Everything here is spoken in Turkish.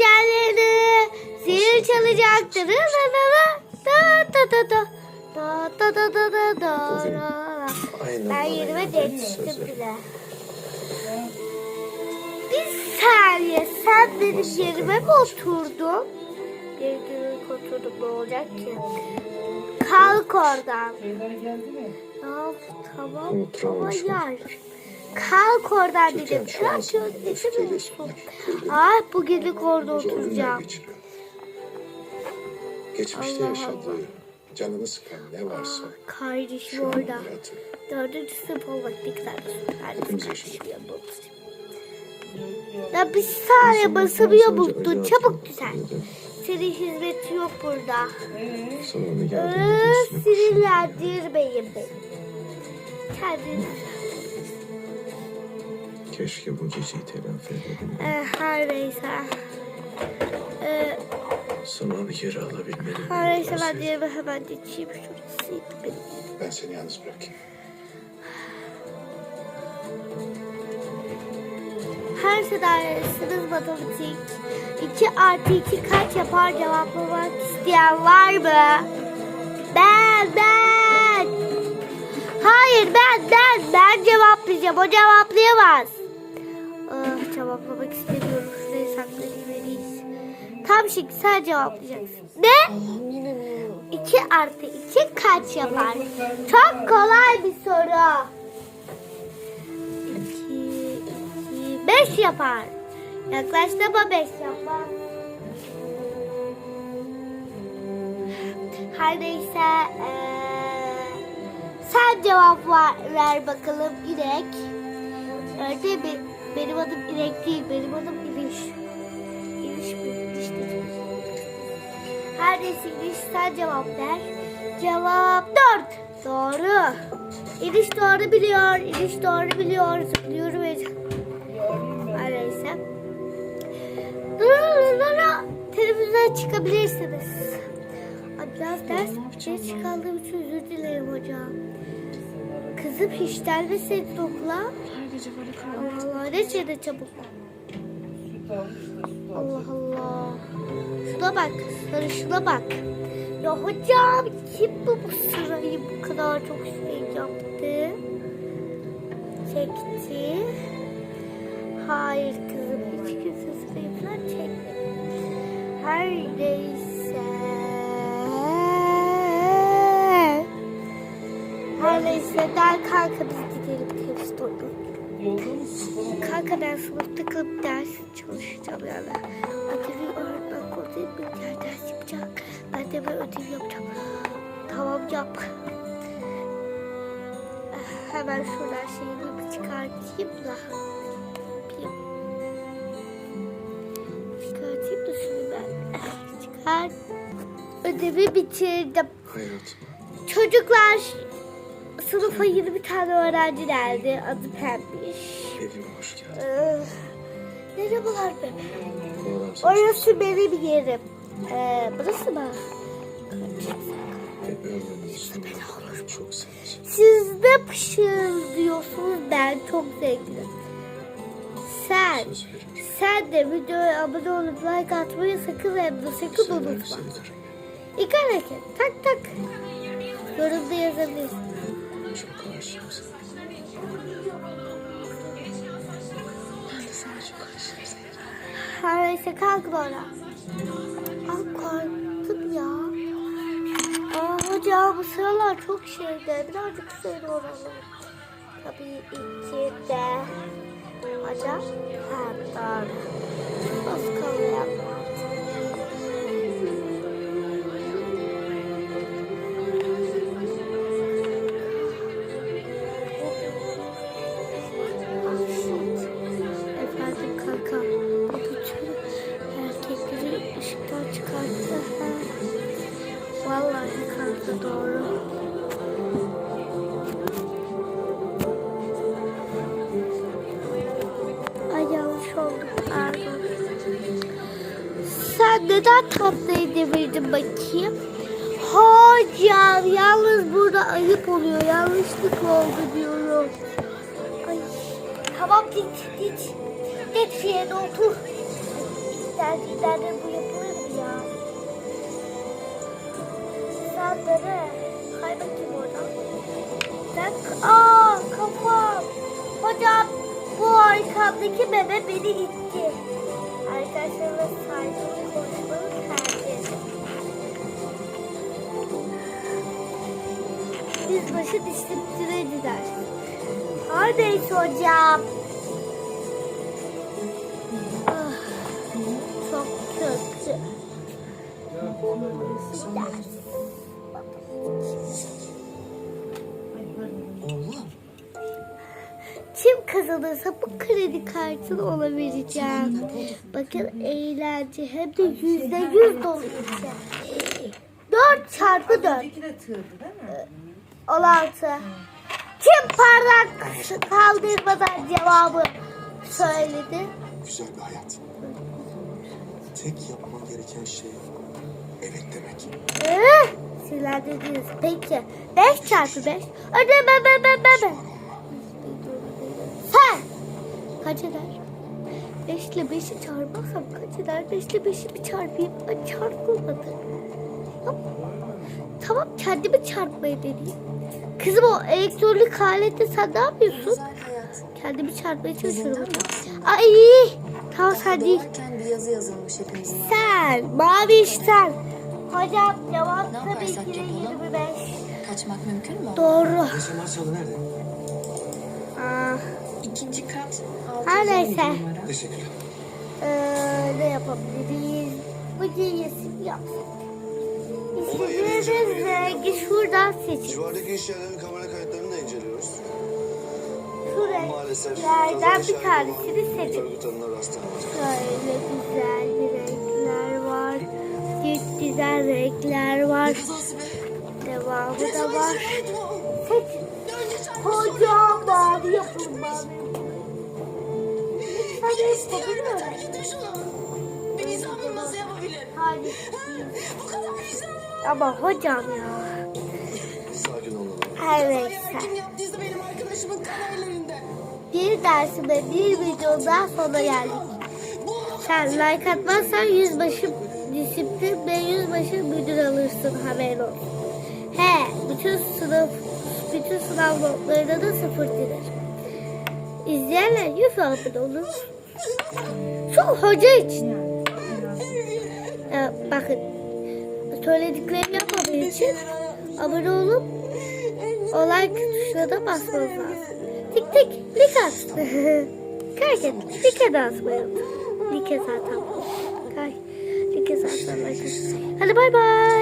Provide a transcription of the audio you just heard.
yerlerini zil çalacaktır. Da da da da da da da da da da da Ben yerime sözü. bile. Bir saniye sen benim yerime mi oturdun? Bir gün oturdum ne olacak ki? Kalk oradan. Ya tamam şu yer. Kalk oradan dedim. Bırak şöyle getirmemiş bu. Ah bu gidip orada oturacağım. Geçmişte Allah yaşadığı canını sıkan ne varsa. Aa, kardeşim orada. Dördüncü sınıf olmak ne kadar Ya bir saniye basımıya buldun. Çabuk güzel. Senin hizmeti yok burada. Ee, sinirlendirmeyin beni. Kendini Keşke bu geceyi telafi edebilmek. Ee, her neyse. Ee, Sana bir geri alabilmeliyim. her neyse ben yerime hemen geçeyim. Şurası benim. Ben seni yalnız bırakayım. Her sedarsınız matematik. 2 artı 2 kaç yapar cevaplamak isteyen var mı? Ben, ben. Hayır ben, ben. Ben cevaplayacağım. O cevaplayamaz. Cevaplamak istemiyorum. En iyisi. Tam şimdi sen cevaplayacaksın. Ne? 2 artı 2 kaç yapar? Çok kolay bir soru. 2, 2, 5 yapar. Yaklaştı ama 5 yapar. Her neyse eee, sen cevap ver, ver bakalım İrek. Öyle mi? Benim adım İrek değil, benim adım İliş. İliş mi? İliş değil. Her neyse İliş sen cevap ver. Cevap 4. Doğru. İliş doğru biliyor, İliş doğru biliyor. Zıplıyorum ve neyse. Televizyona çıkabilirsiniz. Biraz ders geç kaldığım için özür dilerim hocam. Kızım hiç gelmeseydin okula. Her gece böyle karanlık. Allah ne şeyde çabuk. Allah Allah. Şuna bak, sarışına bak. Ya hocam kim bu bu sırayı bu kadar çok şey yaptı? Çekti. Hayır kızım hiç kimse sırayı falan çekmedi. Her neyse. Gel kanka biz gidelim test oynayalım. Kanka ben sınıfta kalıp ders çalışacağım yani. Ödevi öğretmen kontrol etmeyince ders yapacak. Ben de böyle ödev yapacağım. Tamam yap. Hemen şuradan şeyimi bir çıkartayım da. Yapayım. Çıkartayım da şunu ben. Eh, Çıkar. Ödevi bitirdim. Hayatım. Çocuklar sınıfa yeni bir tane öğrenci geldi. Adı Pembiş. Evime hoş geldin. Ee, merhabalar bebeğim. Orası benim yerim. Ee, burası mı? çok. Siz de pışır diyorsunuz ben çok zevklim. Sen, sen de videoya abone olup like atmayı sakın hem de sakın unutma. İlk hareket tak tak. Yorumda yazabilirsin. Çok sana. Ben de sana çok. Her neyse kalk bana. Ay ya. Aa, hocam bu sıralar çok şeyde. Birazcık söyle oranı. Tabii iki de. Hocam. Ha doğru. Az kalıyor. Kanka doğru. Ay yanlış oldu. Pardon. Sen neden tatlıyı demirdin bakayım? Hocam yalnız burada ayıp oluyor. Yanlışlık oldu diyorum. Ay, tamam git git. Geç yerine otur. Dergilerde bu Saatleri. Kay bakayım oradan. Sen, aa kafam. Hocam bu arkamdaki bebe beni itti. Arkadaşlarımla saygılı konuşmanı tercih ederim. Biz başı dişliktirici Neredeyse hocam? Ah, çok kötü. Bir ders. Kim kazanırsa bu kredi kartını ona vereceğim. Bakın eğlence hem de yüzde yüz dolu. Dört çarpı dört. Değil mi? 16. Kim parmak kaldırmadan cevabı söyledi? Güzel bir hayat. Tek yapman gereken şey evet demek. Sizler dediniz. Peki. 5 çarpı 5. Öde be be be be be. Sen. Kaç eder? 5 ile 5'i çarparsam kaç eder? 5 ile 5'i bir çarpayım. Ben çarpılmadı. Yap. Tamam kendimi çarpmaya deneyeyim. Kızım o elektronik alette sen ne yapıyorsun? Kendimi çarpmaya çalışıyorum. Ay tamam sen değil. Bir yazı yazılmış hepimizin. Sen. Mavi işten. Hocam cevap Ne tabii ki de yapalım. 25. Kaçmak mümkün mü? Doğru. Geçen Marşalı nerede? Aa, İkinci kat. her neyse. Teşekkürler. Ee, ne yapabiliriz? Bu resim yapsak. İstediğiniz rengi şuradan seçin. Civardaki iş yerlerinin kamera kayıtlarını da inceliyoruz. Şu Maalesef renklerden bir tanesini seçin. Şöyle güzel bir. Çok güzel renkler var. Devamı da var. Yapın mavi. Lütfen yapabilir kadar vicdanlı. Ama hocam ya. Her neyse. Bir dersime bir video daha sona geldik. Sen like atmazsan yüzbaşı disiplin yüzbaşı müdür alırsın haberin olsun. He, bütün sınıf, bütün sınav notlarına da sıfır gelir. İzleyenler yüz abone olur. Şu hoca için. Ya, bakın, söylediklerimi yapmadığı için abone olup o like tuşuna da basmanız lazım. Tik tik, lik at. Kalk et, like de asmayalım. Like zaten. Kalk, like zaten. like at. Hadi bay bay.